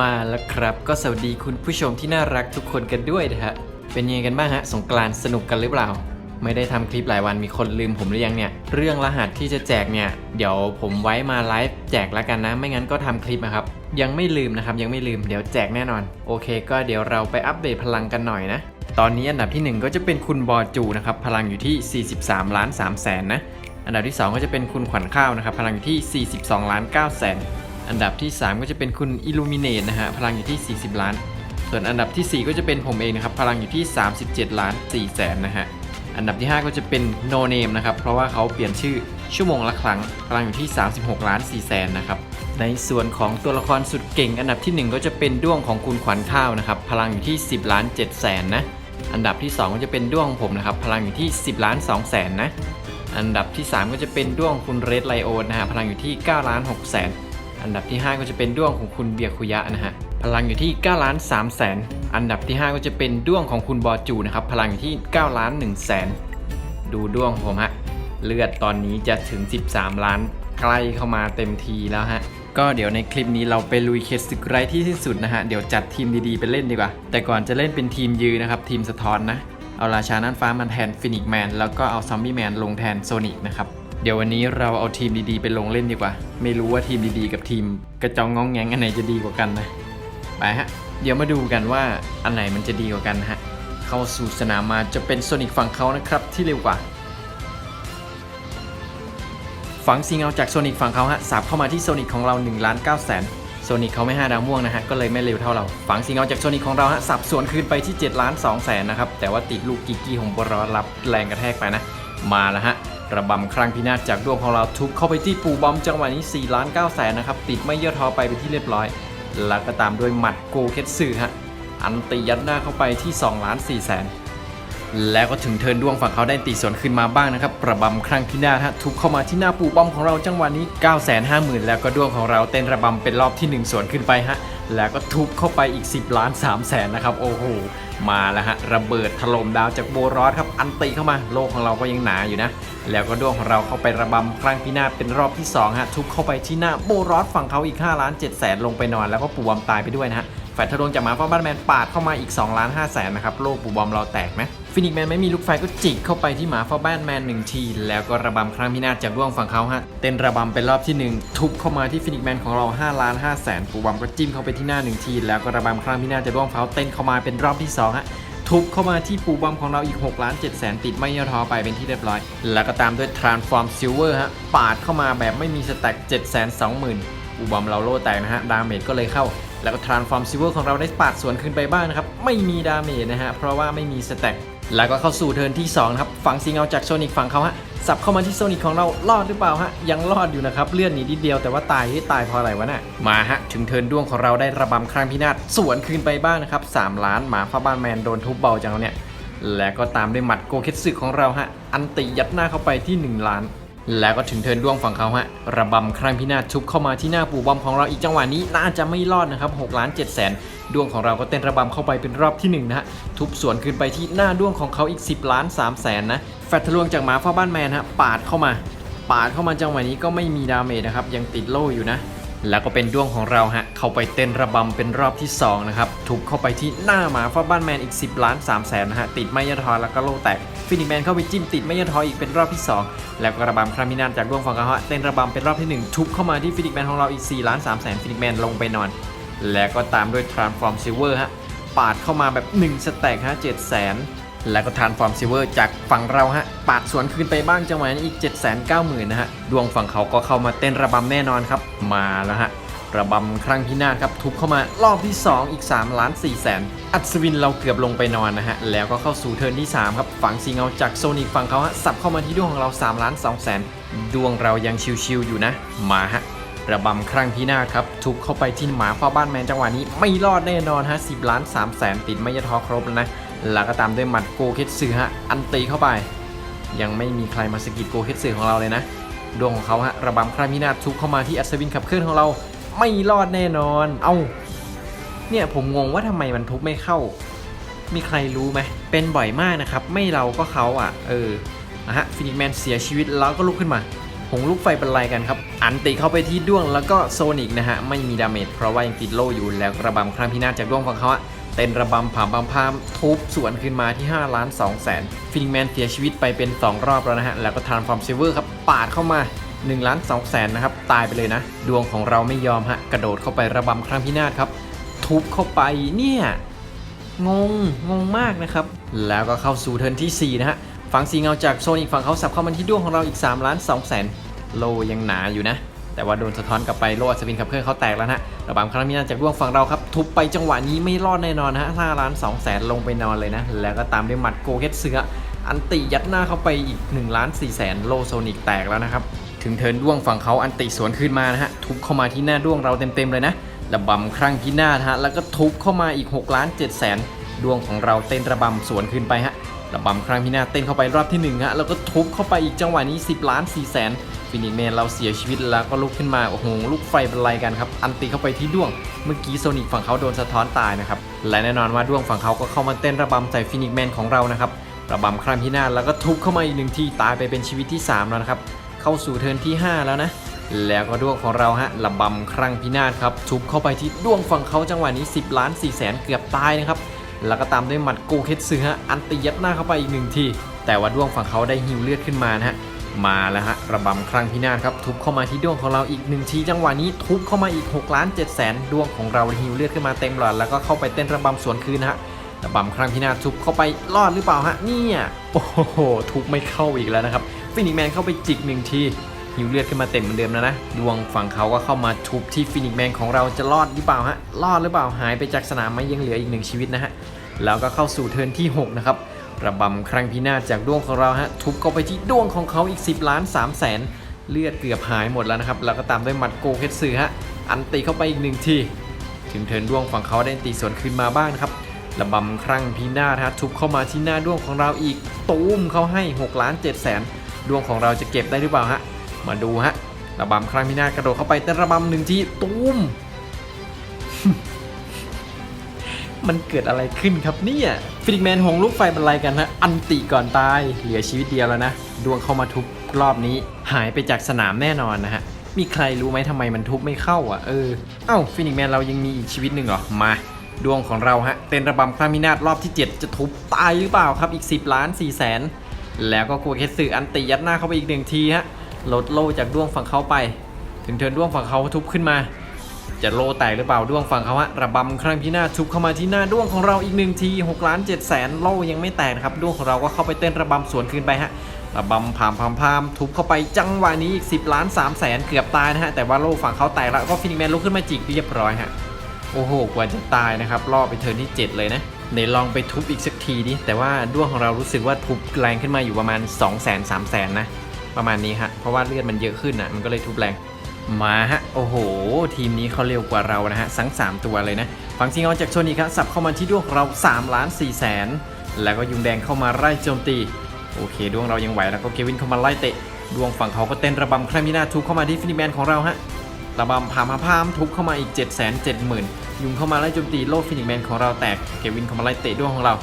มาแล้วครับ ก็สวัสดีคุณผู้ชมที่น่ารักทุกคนกันด้วยนะฮะ เป็นยังไงกันบ้างฮะ สงกรานต์สนุกกันหรือเปล่า ไม่ได้ทำคลิปหลายวันมีคนลืมผมหรือยังเนี่ย เรื่องรหัสที่จะแจกเนี่ย เดี๋ยวผมไว้มาไลฟ์แจกแล้วกันนะ ไม่งั้นก็ทำคลิปนะครับ ยังไม่ลืมนะครับ ยังไม่ลืม เดี๋ยวแจกแน่นอน โอเค ก็เดี๋ยวเราไปอัปเดตพลังกันหน่อยนะ ตอนนี้อันดับทีหนึ่1 ก็จะเป็นคุณบอจูนะครับ พลังอยู่ที่ 43 ล้าน3แสนนะ อันดับที่ 2 ก็จะเป็นคุณขวัญข้าวนะครับ พลังอยู่ที่ 42 ล้าน9แสน อันดับที่ 3 ก็จะเป็นคุณ Illuminate นะฮะพลังอยู่ที่ 40 ล้าน ส่วนอันดับทีสี่ 4 ก็จะเป็นผมเองนะครับพลังอยู่ที่ 37 ล้าน4แสนนะฮะอันดับที่ 5 ก็จะเป็น No Name นะครับเพราะว่าเขาเปลี่ยนชื่อชั่วโมงละครั้งพลังอยู่ที่ 36 ล้าน4แสนนะครับในส่วนของตัวละครสุดเก่ง อันดับที่ 1 ก็จะเป็นด้วงของคุณขวัญข้าวนะครับพลังอยู่ที่ 10 ล้าน7แสนนะอันดับที่ 2 ก็จะเป็นด้วงของผมนะครับพลังอยู่ที่ 10 ล้าน2แสนนะอันดับที่ 3 ก็จะเป็นด้วงคุณเรดไลโอนะฮะพลังอยู่ที่9ล้าน6แสน อันดับที่ 5 ก็จะเป็นด้วงของคุณเบียคุยะนะฮะ พลังอยู่ที่9ล้าน3แสน อันดับที่ 5 ก็จะเป็นด้วงของคุณบอจูนะครับ พลังอยู่ที่9ล้าน1แสน ดูด้วงผมฮะ เลือดตอนนี้จะถึง 13 ล้าน ใกล้เข้ามาเต็มทีแล้วฮะ ก็เดี๋ยวในคลิปนี้เราไปลุยเคสศึกไรที่สิ้นสุดนะฮะ เดี๋ยวจัดทีมดีๆไปเล่นดีกว่า แต่ก่อนจะเล่นเป็นทีมยืนนะครับ ทีมสะท้อนนะ เอาราชาน่านฟ้ามาแทนฟินิกแมน แล้วก็เอาซอมบี้แมนลงแทนโซนิกนะครับ เดี๋ยววันนี้เราเอาทีมดีๆ ไปลงเล่นดีกว่า ไม่รู้ว่าทีมดีๆ กับทีม กระจองงองแงงอันไหนจะดีกว่ากันนะ ไปฮะ เดี๋ยวมาดูกันว่าอันไหนมันจะดีกว่ากันฮะ เข้าสู่สนามมาจะเป็นโซนิกฝั่งเขานะครับที่เร็วกว่า ฝังซีเงาจากโซนิกฝั่งเขาฮะสับเข้ามาที่โซนิกของเรา1ล้าน9แสนโซนิกเขาไม่5ดาวม่วงนะฮะ ก็เลยไม่เร็วเท่าเรา ฝังซีเงาจากโซนิกของเราฮะ สับสวนคืนไปที่7ล้าน2แสนนะครับ แต่ว่าติดลูกกิกกี้ของบรอรับแรงกระแทกไปนะ มาแล้วฮะ ระบำครั้งพินาศจากดวงของเราทุบเข้าไปที่ปูบอมจังหวะนี้4ล้าน9แสนนะครับติดไม่เย่อท้อไปเป็นที่เรียบร้อย แล้วก็ตามด้วยหมัดโกเคตสึฮะอันตียัดหน้าเข้าไปที่2ล้าน4แสน แล้วก็ถึงเทินดวงฝั่งเขาได้ตีสวนขึ้นมาบ้างนะครับ ประบำครั้งพินาฮะทุบเข้ามาที่หน้าปูบอมของเราจังหวะนี้ 9 5 0 0 0 0 แล้วก็ดวงของเราเต้นระบำเป็นรอบที่ 1 สวนขึ้นไปฮะ แล้วก็ทุบเข้าไปอีก 10 ล้าน3แสนนะครับ โอ้โห มาแล้วฮะ ระเบิดถล่มดาวจากโบรอสครับ อันตีเข้ามา โลกของเราก็ยังหนาอยู่นะ แล้วก็ดวงของเราเข้าไประบำครั้งพินาเป็นรอบที่2ฮะ ทุบเข้าไปที่หน้าโบรอสฝั่งเขาอีก5ล้าน7แสนลงไปนอน แล้วก็ปูบอมตายไปด้วยนะฮะ แฟดทะลวงจากหมาฟ้าบ้านแมนปาดเข้ามาอีก2ล้าน5แสนนะครับโลกปูบอมเราแตกไหมฟินิกแมนไม่มีลูกไฟก็จิกเข้าไปที่หมาฟ้าบ้านแมนหนึ่งที แล้วก็ระบำครั้งพินาศจากร่วงฝั่งเขาฮะเต้นระบำเป็นรอบที่ 1 ทุบเข้ามาที่ฟินิกแมนของเรา5ล้าน5แสนปูบอมก็จิ้มเข้าไปที่หน้า1ที แล้วก็ระบำครั้งพินาศจากร่วงเขาเต้นเข้ามาเป็นรอบที่2ฮะทุบเข้ามาที่ปูบอมของเราอีก6ล้าน7แสนติดไม่ย่อท้อไปเป็นที่เรียบร้อย แล้วก็ตามด้วย Transform Silver ฮะปาดเข้ามาแบบไม่มีสแต็ก7 2 0 0 0 0ปูบอมเราโล่แตกนะฮะดาเมจก็เลยเข้า แล้วก็ Transform Silver ของเราได้ปาดสวนขึ้นไปบ้างนะครับ ไม่มีดาเมจนะฮะ เพราะว่าไม่มีสแต็กแล้วก็เข้าสู่เทิร์นที่2ครับฝั่งซิงเอาจากโซนิกฝั่งเขาฮะ สับเข้ามาที่โซนิกของเรารอดหรือเปล่าฮะ ยังรอดอยู่นะครับเลื่อนหนีนิดเดียวแต่ว่าตายที่ตายเพราะอะไรวะน่ะมาฮะ ถึงเทิร์นด้วงของเราได้ระบำครั้งพินาศสวนคืนไปบ้างนะครับ3ล้านหมาฟ้าบ้านแมนโดนทุบเบาจังเนี่ยแล้วก็ตามด้วยหมัดโกเคสึของเราฮะอันติยัดหน้าเข้าไปที่ 1 ล้าน แล้วก็ถึงเทิร์นร่วงฝั่งเขาฮะ ระบำครั้งพินาศทุบเข้ามาที่หน้าปูบอมของเราอีกจังหวะนี้น่าจะไม่รอดนะครับ6ล้าน7แสนด้วงของเราก็เต้นระบำเข้าไปเป็นรอบที่1นะฮะ ทุบสวนขึ้นไปที่หน้าด้วงของเขาอีก 10 ล้าน3แสนนะ แฟตทะลวงจากหมาฟ้าบ้านแมนฮะ ปาดเข้ามา ปาดเข้ามาจังหวะนี้ก็ไม่มีดาเมจนะครับ ยังติดโล่อยู่นะ แล้วก็เป็นด้วงของเราฮะ เข้าไปเต้นระบำเป็นรอบที่ 2 นะครับ ทุบเข้าไปที่หน้าหมาฟ้าบ้านแมนอีก 10 ล้าน3แสนนะฮะ ติดไม่ยทอแล้วก็โลแตกฟินิแมนเข้าไปจิ้มติดไม่ยทออีกเป็นรอบที่ 2 แล้วก็ระบำครามินานจากด้วงฝั่งเขาฮะเต้นระบำเป็นรอบที่ 1 ทุบเข้ามาที่ฟินิแมนของเราอีก4ล้าน3แสนฟินิแมนลงไปนอน แล้วก็ตามด้วย Transform Silver ฮะปาดเข้ามาแบบ1สแต็กฮะ7แสน แล้วก็ทานฟอร์มซิเวอร์จากฝั่งเราฮะ ปาดสวนคืนไปบ้างจังหวะนี้อีก 7 9 0 0 0 0นะฮะ ดวงฝั่งเขาก็เข้ามาเต้นระบำแน่นอนครับ มาแล้วฮะ ระบำครั้งพินาครับ ทุบเข้ามารอบที่ 2 อีก3ล้าน4แสน อัศวินเราเกือบลงไปนอนนะฮะ แล้วก็เข้าสู่เทิร์นที่ 3 ครับ ฝั่งซีเงาจากโซนิกฝั่งเขาฮะ สับเข้ามาที่ดวงของเรา3ล้าน2แสน ดวงเรายังชิวๆอยู่นะ มาฮะระบำครั้งพินาครับ ทุบเข้าไปที่หมาเฝ้าบ้านแมนจังหวะนี้ไม่รอดแน่นอนฮะ10ล้าน3แสนติดไม่ยะทอครบแล้วนะ แล้วก็ตามด้วยหมัดโกเคตสึฮะอันตีเข้าไป ยังไม่มีใครมาสกิดโกเคตสึของเราเลยนะดวงของเขาฮะระบำครามินาทุบเข้ามาที่อัศวินขับเคลื่อนของเราไม่รอดแน่นอน เอ้าเนี่ยผมงงว่าทำไมมันทุบไม่เข้า มีใครรู้ไหมเป็นบ่อยมากนะครับ ไม่เราก็เขาอะ เออนะฮะฟินิกแมนเสียชีวิตแล้วก็ลุกขึ้นมา หงลูกไฟเป็นไรกันครับ อันติเข้าไปที่ด้วงแล้วก็โซนิกนะฮะ ไม่มีดาเมจเพราะว่ายังติดโล่อยู่แล้วระบำครั้งพินาศจากด้วงของเขาอะ เต้นระบำผามพามพามทุบสวนขึ้นมาที่ 5 ล้าน2แสนฟินิกแมนเสียชีวิตไปเป็น 2 รอบแล้วนะฮะ แล้วก็ทานฟอร์มซิเวอร์ครับ ปาดเข้ามา1ล้าน2แสนนะครับ ตายไปเลยนะ ดวงของเราไม่ยอมฮะ กระโดดเข้าไประบำครั้งพินาศครับ ทุบเข้าไปเนี่ย งง งงมากนะครับ แล้วก็เข้าสู่เทิร์นที่ 4 นะฮะ ฝั่งสีเงาจากโซนอีกฝั่งเขาสับเข้ามาที่ดวงของเราอีก3ล้าน2แสนโลยังหนาอยู่นะ แต่ว่าโดนสะท้อนกลับไปโลอัศวินขับเคลื่อนเขาแตกแล้วนะฮะระบำครั้งนี้จากด้วงฝั่งเราครับ ทุบไปจังหวะนี้ไม่รอดแน่นอนนะฮะ5ล้าน2แสนลงไปนอนเลยนะ แล้วก็ตามด้วยหมัดโกเกตเสือ อันติยัดหน้าเข้าไปอีก1ล้าน4แสนโลโซนิกแตกแล้วนะครับ ถึงเทิร์นด้วงฝั่งเขาอันติสวนขึ้นมานะฮะ ทุบเข้ามาที่หน้าด้วงเราเต็มๆเลยนะ ระบำครั้งพินาฮะ แล้วก็ทุบเข้ามาอีก6ล้าน7แสนดวงของเราเต้นระบำสวนขึ้นไปฮะระบำครั้งพินาเต้นเข้าไปรอบที่1ฮะ แล้วก็ทุบเข้าไปอีกจังหวะนี้ 10 ล้าน4แสน ฟินิกแมนเราเสียชีวิตแล้วก็ลุกขึ้นมาโอ้โหลูกไฟเป็นไรกันครับ อันติเข้าไปที่ด้วง เมื่อกี้โซนิกฝั่งเขาโดนสะท้อนตายนะครับ และแน่นอนว่าด้วงฝั่งเขาก็เข้ามาเต้นระบำใส่ฟินิกแมนของเรานะครับ ระบำครั้งพินาศแล้วก็ทุบเข้ามาอีกหนึ่งทีตายไปเป็นชีวิตที่สามแล้วนะครับ เข้าสู่เทิร์นที่ 5 แล้วนะ แล้วก็ด้วงของเราฮะระบำครั้งพินาศครับทุบเข้าไปที่ด้วงฝั่งเขาจังหวะนี้ 10 ล้าน4แสนเกือบตายนะครับ แล้วก็ตามด้วยหมัดโกเคตซึฮะอันตียัดหน้าเข้าไปอีกหนึ่งทีแต่ว่าด้วงฝั่งเขาได้ฮิวเลือดขึ้นมานะฮะ มาแล้วฮะระบำครั้งพินาศครับทุบเข้ามาที่ดวงของเราอีกหนึ่งทีจังหวะนี้ทุบเข้ามาอีก6ล้าน7แสนดวงของเราฮิวเลือดขึ้นมาเต็มหลอดแล้วก็เข้าไปเต้นระบำสวนคืนนะฮะระบำครั้งพินาศทุบเข้าไปรอดหรือเปล่าฮะเนี่ยโอ้โหทุบไม่เข้าอีกแล้วนะครับฟินิกแมนเข้าไปจิกหนึ่งทีหิวเลือดขึ้นมาเต็มเหมือนเดิมแล้วนะ ดวงฝั่งเขาก็เข้ามาทุบที่ฟินิกแมนของเราจะรอดหรือเปล่าฮะรอดหรือเปล่าหายไปจากสนามไหมยังเหลืออีกหนึ่งชีวิตนะฮะแล้วก็เข้าสู่เทิร์นที่6นะครับ ระบำครั้งพินาศจากดวงของเราฮะทุบเข้าไปที่ดวงของเขาอีก 10 ล้าน3แสนเลือดเกือบหายหมดแล้วนะครับ แล้วก็ตามด้วยหมัดโกเคตสึฮะอันตีเข้าไปอีกหนึ่งทีถึงเทิร์นดวงฝั่งเขาได้ตีสวนคืนมาบ้างนะครับระบำครั้งพีนาศฮะทุบเข้ามาที่หน้าดวงของเราอีกตูมเขาให้6ล้าน7แสนดวงของเราจะเก็บได้หรือเปล่าฮะมาดูฮะระบำครั้งพีนาศกระโดดเข้าไปแต่ระบำหนึ่งทีตูม มันเกิดอะไรขึ้นครับเนี่ยฟินิกแมนหงลูกไฟบรรลัยกันฮะอันติก่อนตาย เหลือชีวิตเดียวแล้วนะ ดวงเข้ามาทุบรอบนี้ หายไปจากสนามแน่นอนนะฮะ มีใครรู้ไหมทำไมมันทุบไม่เข้าอะเออ เอ้าฟินิกแมนเรายังมีอีกชีวิตหนึ่งเหรอ มา ดวงของเราฮะ เต้นระบำครามินาศรอบที่ 7 จะทุบตายหรือเปล่าครับอีก 10 ล้าน4แสนแล้วก็กัวเคสสึอันติยัดหน้าเข้าไปอีกหนึ่งทีฮะลดโล่จากดวงฝั่งเขาไป ถึงเทิร์นดวงฝั่งเขาทุบขึ้นมา จะโลแตกหรือเปล่าด้วงฝั่งเขาฮะระบำครั้งพินาศทุบเข้ามาที่หน้าด้วงของเราอีกหนึ่งที6ล้าน7แสนโลยังไม่แตกนะครับด้วงของเราก็เข้าไปเต้นระบำสวนคืนไปฮะระบำพามพามพามทุบเข้าไปจังหวะนี้อีก 10 ล้าน3แสนเกือบตายนะฮะแต่ว่าโลฝั่งเขาแตกแล้วก็ฟินิแมนลุกขึ้นมาจิกเรียบร้อยฮะโอ้โหกว่าจะตายนะครับล่อไปเทิร์นที่ 7 เลยนะเดี๋ยวลองไปทุบอีกสักทีดิแต่ว่าด้วงของเรารู้สึกว่าทุบแรงขึ้นมาอยู่ประมาณ 2 0 0 0 0 0 3 0 0 0 0 นะประมาณนี้ฮะเพราะว่าเลือดมันเยอะขึ้นอะมันก็เลยทุบแรง มาฮะ โอ้โห ทีมนี้เขาเร็วกว่าเรานะฮะทั้ง 3 ตัวเลยนะฝั่งซิงเอาจากโชนิครับ สับเข้ามาที่ดวงเรา3ล้าน4แสน แล้วก็ยุงแดงเข้ามาไล่โจมตี โอเค ดวงเรายังไหวแล้วก็เกวินเข้ามาไล่เตะ ดวงฝั่งเขาก็เต้นระบำครามินาทุบเข้ามาที่ฟินิแมนของเราฮะ ระบำพามาพามทุบเข้ามาอีก 7 7 0 0 0 0 ยุงเข้ามาไล่โจมตีโลฟินิแมนของเราแตก เกวินเข้ามาไล่เตะดวงของเรา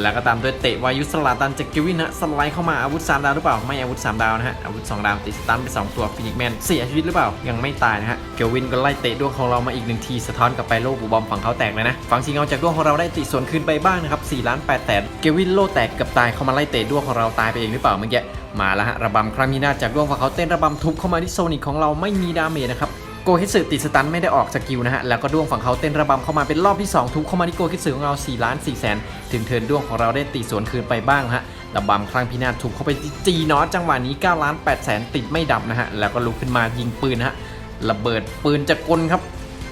แล้วก็ตามด้วยเตะวายุสลาตันจากเกวินฮะสไลด์เข้ามาอาวุธ3ดาวหรือเปล่า ไม่อาวุธ 3 ดาวนะฮะอาวุธ 2 ดาวติดสตันไป 2 ตัวฟินิกแมนเสียชีวิตหรือเปล่า ยังไม่ตายนะฮะเกวินก็ไล่เตะดวงของเรามาอีกหนึ่งทีสะท้อนกลับไปโลกบูบอมฝั่งเขาแตกเลยนะฝั่งสิงเอาจากดวงของเราได้ติส่วนคืนไปบ้างนะครับ4ล้าน8แสนเกวินโลแตกเกับตายเข้ามาไล่เตะดวงของเราตายไปเองหรือเปล่าเมื่อกี้มาแล้วฮะระบำครั้งมีนาจากดวงฝั่งเขาเต้นระบำทุบเข้ามาที่โซนิกของเราไม่มีดาเมจนะครับ โกฮิสึติดสตันไม่ได้ออกสกิลนะฮะ แล้วก็ด้วงฝั่งเขาเต้นระบำเข้ามาเป็นรอบที่ 2 ทุบเข้ามาที่โกฮิสึของเรา4ล้าน4แสนถึงเทินด้วงของเราได้ตีสวนคืนไปบ้างฮะระบำครั้งพินาศทุบเข้าไปจีนอตจังหวะนี้9ล้าน8แสนติดไม่ดับนะฮะ แล้วก็ลุกขึ้นมายิงปืนฮะระเบิดปืนจากกลครับ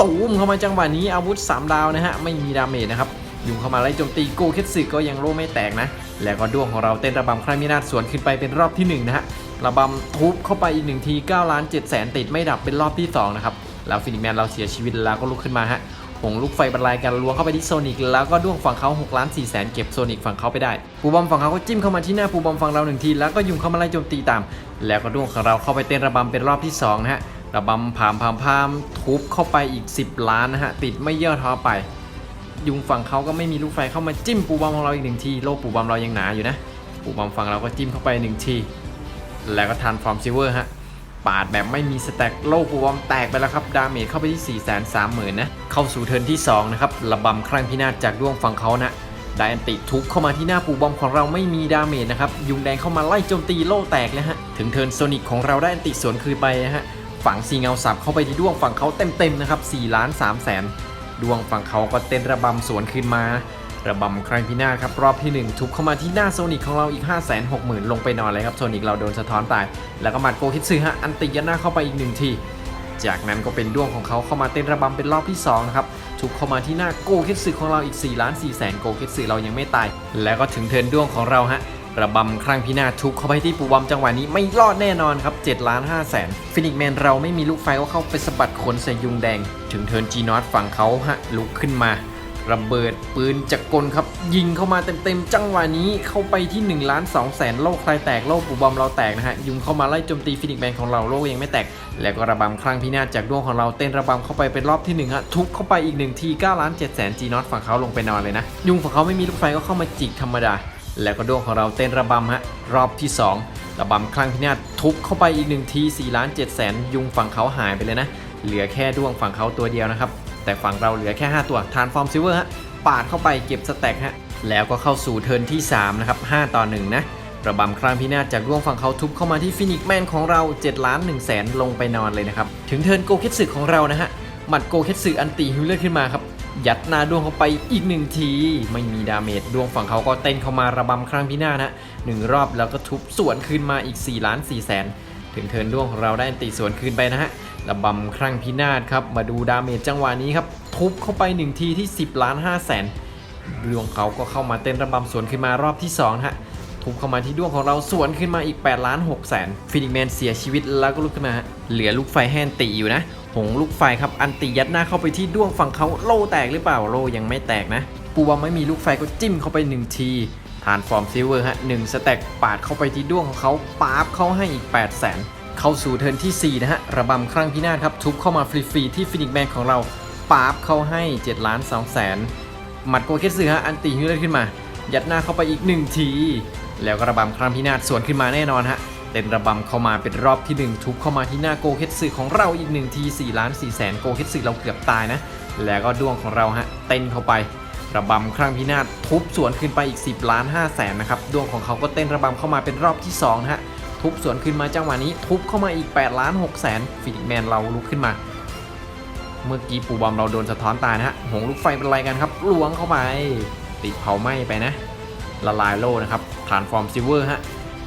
ตูมเข้ามาจังหวะนี้อาวุธ 3 ดาวนะฮะไม่มีดาเมจนะครับยุงเข้ามาไล่โจมตีโกคสสึก็ยังโล่ไม่แตกนะ แล้วก็ด้วงของเราเต้นระบำครั้งพินาศสวนขึ้นไปเป็นรอบที่หนึ่งนะฮะ ระบำทุบเข้าไปอีกหนึ่งที9ล้าน7แสนติดไม่ดับเป็นรอบที่สองนะครับแล้วฟินิแมนเราเสียชีวิตแล้วก็ลุกขึ้นมาฮะหงลูกไฟบรรลัยกันล้วงเข้าไปที่โซนิกแล้วก็ด้วงฝั่งเขา6ล้าน4แสนเก็บโซนิกฝั่งเขาไปได้ปูบอมฝั่งเขาก็จิ้มเข้ามาที่หน้าปูบอมฝั่งเราหนึ่งทีแล้วก็ยุงเข้ามาไล่โจมตีตาม แล้วก็ด้วงของเราเข้าไปเต้นระบำเป็นรอบที่สองนะฮะระบำพามพามพามทุบเข้าไปอีก 10 ล้านนะฮะติดไม่เย่อท้อไป ยุงฝั่งเขาก็ไม่มีลูกไฟเข้ามาจิ้มปูบอมของเราอีกหนึ่งทีโลปูบอมเรายังหนาอยู่นะปูบอมฝั่งเราก็จิ้มเข้าไปหนึ่งที แล้วก็ทานฟอร์มซิเวอร์ฮะปาดแบบไม่มีสแต็กโลปูบอมแตกไปแล้วครับ ดาเมจเข้าไปที่ 4 3 0 0 0 0นะ เข้าสู่เทิร์นที่ 2 นะครับ ระบำครั้งพินาศจากดวงฝั่งเขานะได้อันติทุบเข้ามาที่หน้าปูบอมของเราไม่มีดาเมจนะครับ ยุงแดงเข้ามาไล่โจมตีโล่แตกเลยฮะ ถึงเทิร์นโซนิกของเราได้อันติสวนคืนไปนะฮะ ฝั่งซีเงาสับเข้าไปที่ดวงฝั่งเขาเต็มๆนะครับ4ล้าน3แสนดวงฝั่งเขาก็เต้นระบำสวนคืนมา ระบำครั้งพินาศครับ รอบที่ 1 ทุบเข้ามาที่หน้าโซนิกของเราอีก 5 6 0 0 0 0 ลงไปนอนเลยครับ โซนิกเราโดนสะท้อนตาย แล้วก็หมัดโกคิดซึฮะอันติยันหน้าเข้าไปอีกหนึ่งที จากนั้นก็เป็นด้วงของเขาเข้ามาเต้นระบำเป็นรอบที่2นะครับทุบเข้ามาที่หน้าโกคิดซึของเราอีก4ล้าน4แสนโกคิดซึเรายังไม่ตาย แล้วก็ถึงเทินด้วงของเราฮะระบำครั้งพินาศทุบเข้าไปที่ปูบอมจังหวะนี้ไม่รอดแน่นอนครับ7ล้าน5แสนฟินิกแมนเราไม่มีลูกไฟก็เข้าไปสะบัดขนใส่ยุงแดง ถึงเทินจีนอตฝั่งเขาฮะลุกขึ้นมา ระเบิดปืนจักรกลครับ ยิงเข้ามาเต็มๆ จังหวะนี้เข้าไปที่1ล้าน2แสนโลกใครแตกโลกปูบอมเราแตกนะฮะ ยุงเข้ามาไล่โจมตีฟินิกแมนของเราโลกยังไม่แตก แล้วก็ระบำครั้งพินาศจากดวงของเราเต้นระบำเข้าไปเป็นรอบที่หนึ่งฮะทุบเข้าไปอีกหนึ่งที9ล้าน7แสนจีนอตฝั่งเขาลงไปนอนเลยนะ ยุงฝั่งเขาไม่มีลูกไฟก็เข้ามาจิกธรรมดา แล้วก็ดวงของเราเต้นระบำฮะรอบที่ 2 ระบำครั้งพินาศทุบเข้าไปอีกหนึ่งที4ล้าน7แสนยุงฝั่งเขาหายไปเลยนะเหลือแค่ดวงฝั่งเขาตัวเดียวนะครับ แต่ฝั่งเราเหลือแค่ 5 ตัวทานฟอร์มซิเวอร์ฮะปาดเข้าไปเก็บสแต็กฮะแล้วก็เข้าสู่เทิร์นที่ 3 นะครับ 5 ต่อ 1 นะระบำครั้งพินาศจากดวงฝั่งเขาทุบเข้ามาที่ฟินิกแมนของเรา7ล้าน1แสนลงไปนอนเลยนะครับ ถึงเทิร์นโกเคสึของเรานะฮะหมัดโกเคสึอันตีฮิวเลือดขึ้นมาครับยัดหน้าดวงเข้าไปอีกหนึ่งที ไม่มีดาเมจดวงฝั่งเขาก็เต้นเข้ามาระบำครั้งพินาศนะหนึ่งรอบแล้วก็ทุบสวนคืนมาอีก4ล้าน4แสนถึงเทิร์นดวงของเราได้อันติสวนคืนไปนะฮะ ระบำครั้งพินาศครับ มาดูดาเมจจังหวะนี้ครับ ทุบเข้าไป 1 ทีที่ 10 ล้าน5แสนดวงเขาก็เข้ามาเต้นระบำสวนขึ้นมารอบที่2ฮะทุบเข้ามาที่ดวงของเราสวนขึ้นมาอีก8ล้าน6แสนฟินิกแมนเสียชีวิตแล้วก็ลุกขึ้นมาฮะเหลือลูกไฟแห้นติอยู่นะ หงลูกไฟครับอันติยัดหน้าเข้าไปที่ดวงฝั่งเขาโลแตกหรือเปล่าโลยังไม่แตกนะ ปูว่าไม่มีลูกไฟก็จิ้มเข้าไป 1 ทีฐานฟอร์มซิลเวอร์ฮะหนึ่งสแต็กปาดเข้าไปที่ดวงของเขาปาบเข้าให้อีก8 0 0แสน เข้าสู่เทิร์นที่ 4 นะฮะ ระบำครั้งพินาศครับ ทุบเข้ามาฟรีๆที่ฟินิกแมนของเราปาบเข้าให้7ล้าน2แสนหมัดโกเคสึฮะอันตีฮิวเลอร์ขึ้นมา ยัดหน้าเข้าไปอีก 1 ที แล้วก็ระบำครั้งพินาศสวนขึ้นมาแน่นอนฮะเต้นระบำเข้ามาเป็นรอบที่ 1 ทุบเข้ามาที่หน้าโกเคสึของเราอีก1ที4ล้าน4แสนโกเคสึเราเกือบตายนะ แล้วก็ดวงของเราฮะเต้นเข้าไประบำครั้งพินาศทุบสวนขึ้นไปอีก 10 ล้าน5แสนนะครับดวงของเขาก็เต้นระบำเข้ามาเป็นรอบที่2นะฮะ ทุบสวนขึ้นมาจังหวะนี้ทุบเข้ามาอีก8ล้าน6แสนฟินิกแมนเราลุกขึ้นมา เมื่อกี้ปูบอมเราโดนสะท้อนตายนะฮะหงลูกไฟเป็นไรกันครับล้วงเข้าไปติดเผาไหม้ไปนะละลายโล่นะครับฐานฟอร์มซิเวอร์ฮะ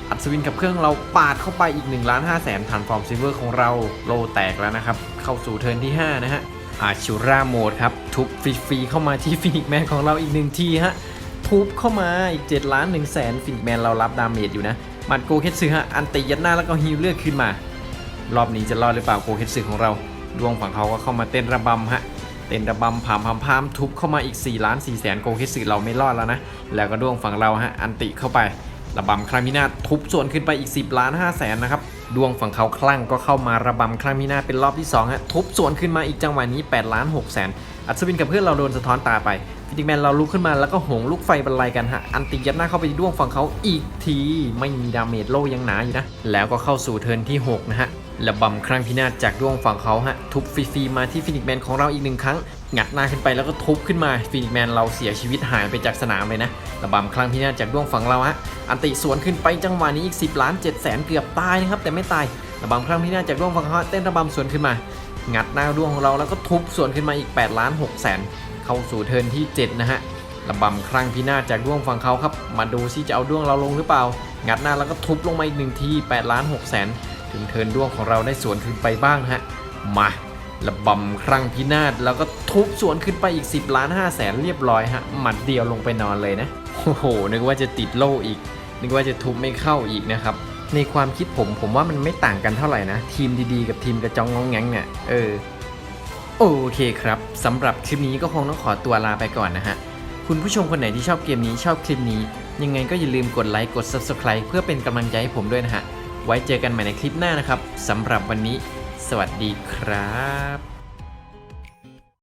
อัศวินกับเครื่องเราปาดเข้าไปอีก1ล้าน5แสนฐานฟอร์มซิเวอร์ของเราโลแตกแล้วนะครับเข้าสู่เทิร์นที่ 5 นะฮะอาชูราโหมดครับทุบฟรีๆเข้ามาที่ฟินิกแมนของเราอีกหนึ่งทีฮะทุบเข้ามาอีก7ล้าน1แสนฟินิกแมนเรารับดาเมจอยู่นะ มัดโกเคตซึฮะอันติยัดหน้าแล้วก็ฮิวเลือดขึ้นมา รอบนี้จะรอดหรือเปล่าโกเคตสึของเรา ดวงฝั่งเขาก็เข้ามาเต้นระบำฮะเต้นระบำผามพามพามทุบเข้ามาอีก4ล้าน4แสนโกเคตสึเราไม่รอดแล้วนะ แล้วก็ดวงฝั่งเราฮะอันติเข้าไประบำครั้งพินาทุบส่วนขึ้นไปอีก 10 ล้าน5แสนนะครับ ดวงฝั่งเขาคลั่งก็เข้ามาระบำครั้งพินาเป็นรอบที่2ฮะทุบส่วนขึ้นมาอีกจังหวะนี้8ล้าน6แสนอัศวินกับเพื่อนเราโดนสะท้อนตาไป ฟินิกแมนเราลุกขึ้นมาแล้วก็โหงลูกไฟบรรลัยกันฮะ อันติยัดหน้าเข้าไปที่ดวงฝั่งเขาอีกที ไม่มีดาเมจโลยังหนาอยู่นะ แล้วก็เข้าสู่เทิร์นที่ 6 นะฮะระบำครั้งพินาศจากด้วงฝั่งเขาฮะ ทุบฟรีๆมาที่ฟินิกแมนของเราอีกหนึ่งครั้ง งัดหน้าขึ้นไปแล้วก็ทุบขึ้นมาฟินิกแมนเราเสียชีวิตหายไปจากสนามเลยนะระบำครั้งพินาศจากด้วงฝั่งเราฮะอันติสวนขึ้นไปจังหวะนี้อีก 10 ล้าน7แสนเกือบตายนะครับแต่ไม่ตายระบำครั้งพินาศจากดวงฝั่งเขาเต้นระบำสวนขึ้นมา งัดหน้าดวงของเราแล้วก็ทุบสวนขึ้นมาอีก8ล้าน6แสน เข้าสู่เทิร์นที่ 7 นะฮะระบำครั้งพินาศจากด้วงฝั่งเขาครับ มาดูซิจะเอาด้วงเราลงหรือเปล่า งัดหน้าแล้วก็ทุบลงมาอีกหนึ่งที8ล้าน6แสนถึงเทินด้วงของเราได้สวนขึ้นไปบ้างฮะ มาระบำครั้งพินาศแล้วก็ทุบสวนขึ้นไปอีก 10ล้าน5แสนเรียบร้อยฮะ หมัดเดียวลงไปนอนเลยนะ โอ้โห นึกว่าจะติดโล่อีก นึกว่าจะทุบไม่เข้าอีกนะครับ ในความคิดผมผมว่ามันไม่ต่างกันเท่าไหร่นะ ทีมดีๆ กับทีมกระจองงองแงงเนี่ย เออ โอเคครับสำหรับคลิปนี้ก็คงต้องขอตัวลาไปก่อนนะฮะ คุณผู้ชมคนไหนที่ชอบเกมนี้ชอบคลิปนี้ ยังไงก็อย่าลืมกดไลค์กด Subscribe เพื่อเป็นกำลังใจให้ผมด้วยนะฮะ ไว้เจอกันใหม่ในคลิปหน้านะครับสำหรับวันนี้ สวัสดีครับ